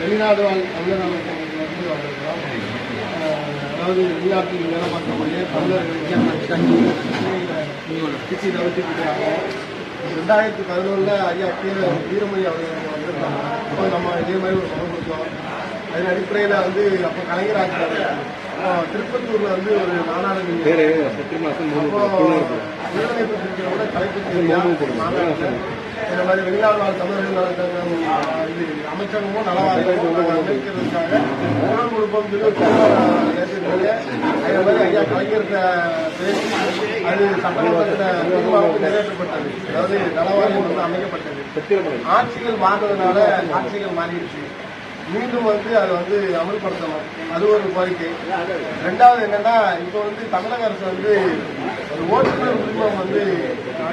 வெளிநாடு தமிழர் வந்து அதாவது வெளிநாட்டில் வேலை பார்க்கக்கூடிய தமிழர்களுக்கு கிச்சி தவிர்த்துக்கிறாங்க ரெண்டாயிரத்தி பதினொன்றில் ஐயா கீழே வீரமணி அவர்கள் வந்திருந்தாங்க. அப்போ நம்ம இதே மாதிரி ஒரு பணம் கொடுத்தோம். அதன் அடிப்படையில் வந்து அப்போ கலைஞர் ஆட்சியாளர் அப்போ திருப்பத்தூரில் வந்து ஒரு நாடாளு அப்போ உயர்நிலைப்பு இந்த மாதிரி வெளிநாடு வாழ் தமிழர்கள் இது அமைச்சகமும் நலவாரியம் அமைக்கிறதுக்காக குரல் கொடுப்போம் சொல்லி அதே மாதிரி ஐயா கலைஞர்கிட்ட பேசி அது சட்டமன்றத்தில் தீர்மானம் நிறைவேற்றப்பட்டது. அதாவது நலவாழ்வு வந்து அமைக்கப்பட்டது. ஆட்சிகள் மாறினதுனால ஆட்சிகள் மாறிடுச்சு. மீண்டும் வந்து அதை வந்து அமல்படுத்தணும். அது ஒரு கோரிக்கை. ரெண்டாவது என்னன்னா இப்போ வந்து தமிழக அரசு வந்து ஒரு ஓட்டுநர் உரிமம் வந்து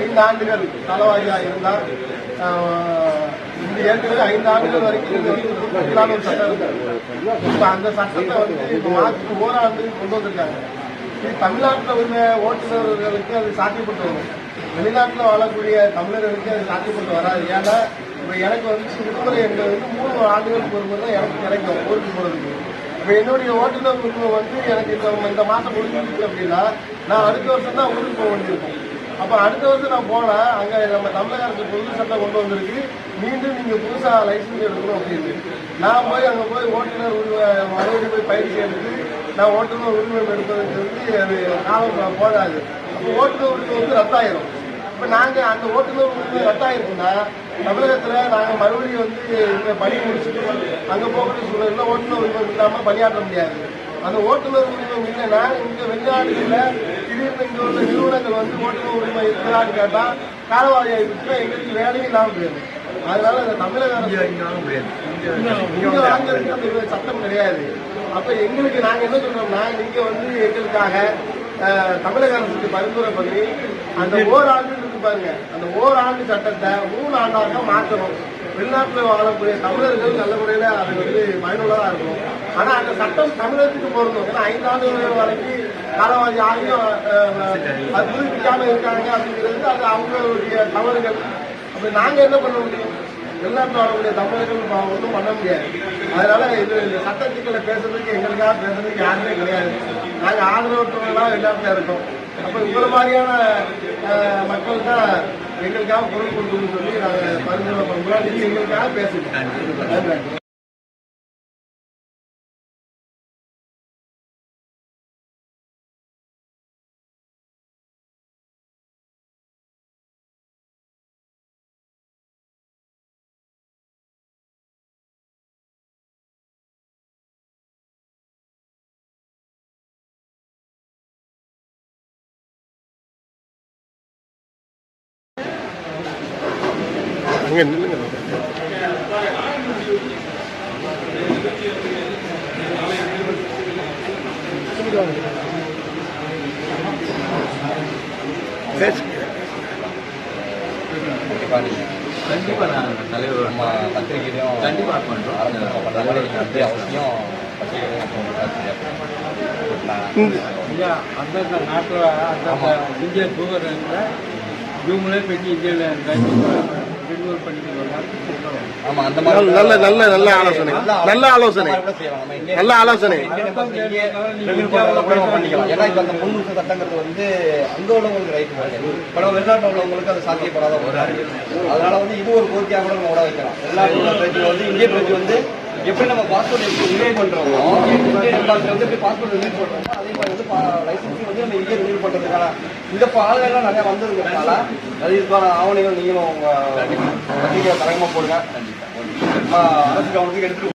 ஐந்து ஆண்டுகள் தலைவாரியாக இருந்தால் இந்த ஏற்கனவே ஐந்து ஆண்டுகள் வரைக்கும் ஒரு சட்டம் இருக்கு. இப்போ அந்த சட்டத்தை வந்து இப்போ மாதத்துக்கு ஓராண்டு கொண்டு வந்திருக்காங்க. இது தமிழ்நாட்டில் உள்ள ஓட்டுநர்களுக்கு அது சாத்தியப்பட்டு வரும். வெளிநாட்டில் வாழக்கூடிய தமிழர்களுக்கு அது சாத்தியப்பட்டு வராது. ஏன்னா இப்போ எனக்கு வந்து விடுமுறை என்பது வந்து மூணு ஆண்டுகளுக்கு ஒரு முறை தான் எனக்கு கிடைக்கும் ஊருக்கு போகிறதுக்கு இப்போ என்னுடைய ஓட்டுநர் உரிமம் வந்து எனக்கு இந்த இந்த மாதம் முடிஞ்சிருக்கு அப்படின்னா நான் அடுத்த வருஷம் தான் ஊருக்கு போக வேண்டியிருக்கும். அப்போ அடுத்த வருஷம் நான் போனால் அங்கே நம்ம தமிழக அரசு புது சட்டம் கொண்டு வந்திருக்கு. மீண்டும் நீங்கள் புதுசாக லைசன்ஸ் எடுக்கணும் அப்படின்னு. நான் போய் அங்கே போய் ஓட்டுநர் உரிமை மறுபடியும் போய் பயிற்சி எடுத்து நான் ஓட்டுநர் உரிமை எடுப்பதுக்கு வந்து அது காலம் போதாது அப்போ ஓட்டுநர் உரிமை வந்து ரத்தாயிரும். இப்போ நாங்கள் அந்த ஓட்டுநர் உரிமை ரத்தாயிருக்குன்னா தமிழகத்தில் நாங்கள் மறுபடியும் வந்து இங்கே பணி முடிச்சுட்டு அங்கே போகக்கூடிய சூழலில் ஓட்டுநர் உரிமை இல்லாமல் பணியாற்ற முடியாது. அந்த ஓட்டுநர் உரிமை இல்லைன்னா இங்கே வெளிநாடுகளில் திடீர்னு இங்கே வந்து ஓட்டுநர் உரிமை இருக்கிறான்னு கேட்டால் காலவாரியாக இருந்துச்சுன்னா எங்களுக்கு வேலையும் இல்லாமல் போயிடும் அதனால இந்த தமிழக அரசு சட்டம் கிடையாது. அப்ப எங்களுக்கு நாங்க என்ன சொல்றோம்னா நீங்க வந்து எங்களுக்காக தமிழக அரசுக்கு பரிந்துரை பண்ணி அந்த ஓராண்டு இருக்கு பாருங்க. அந்த ஓராண்டு சட்டத்தை மூணு ஆண்டாக மாற்றணும். வெளிநாட்டில் வாழக்கூடிய தமிழர்கள் நல்ல முறையில் அது வந்து பயனுள்ளதாக இருக்கும் ஆனா அந்த சட்டம் தமிழகத்துக்கு பொருந்தும். ஏன்னா ஐந்து ஆண்டுகள் வரைக்கும் காலவாதி ஆகியும் அது புதுப்பிக்காம இருக்காங்க அப்படிங்கிறது அது அவங்களுடைய தவறுகள். அப்ப நாங்க என்ன பண்ண முடியும்? வெளிநாட்டில் வரக்கூடிய தமிழர்கள் ஒன்றும் பண்ண முடியாது. அதனால இது இந்த சட்ட சிக்கலை பேசுறதுக்கு எங்களுக்காக பேசுறதுக்கு யாருமே கிடையாது. நாங்கள் ஆதரவற்றவர்களாக வெளிநாட்டில் இருக்கோம். அப்போ இவ்வளோ மாதிரியான மக்கள் தான் எங்களுக்காக குரல் கொடுக்கணும்னு சொல்லி நாங்கள் பரிந்துரை பண்ணுறோம் நீங்கள் எங்களுக்காக பேசுங்க. அங்கே நில்லுங்க பேசு கண்டிப்பா நீங்க கண்டிப்பா நான் தலைவர் பத்திரிகையிலையும் கண்டிப்பா பண்றோம். ஆரம்பிச்சோம். பண்ற மாதிரி நீங்க வந்து அவசியம். ஐயா அந்தந்த நாட்டில் அந்தந்த இந்திய இவங்களே இந்தியாவில் ரெனியூவல் ஆமா அந்த மாதிரி நல்ல நல்ல நல்ல ஆலோசனை. நல்ல ஆலோசனை. நல்ல ஆலோசனை. பண்ணிக்கலாம். ஏன்னா இப்ப அந்த முன் சட்டங்கிறது வந்து அங்க உள்ளவங்களுக்கு ரைட் இப்ப நம்ம வெளிநாட்டுல உள்ளவங்களுக்கு அது சாத்தியப்படாத ஒரு. அதனால வந்து இது ஒரு கோரிக்கையா கூட நம்ம விட வைக்கலாம். வெளிநாட்டுல பிரஜை வந்து எப்படி நம்ம பாஸ்போர்ட் எப்படி ரினியூ பண்ணுறோமோ இந்தியன் வந்து எப்படி பாஸ்போர்ட் ரினியூ பண்ணுறோமோ அதே மாதிரி வந்து லைசன்ஸையும் வந்து நம்ம இங்கே ரினியூ பண்ணுறதுக்கான இந்த பாதையெல்லாம் நிறையா வந்ததுங்கிறதுனால அது இதுக்கான ஆவணங்கள் நீங்களும் உங்கள் பத்திரிகை தரமாக போடுங்க அரசு கவனத்துக்கு எடுத்துட்டு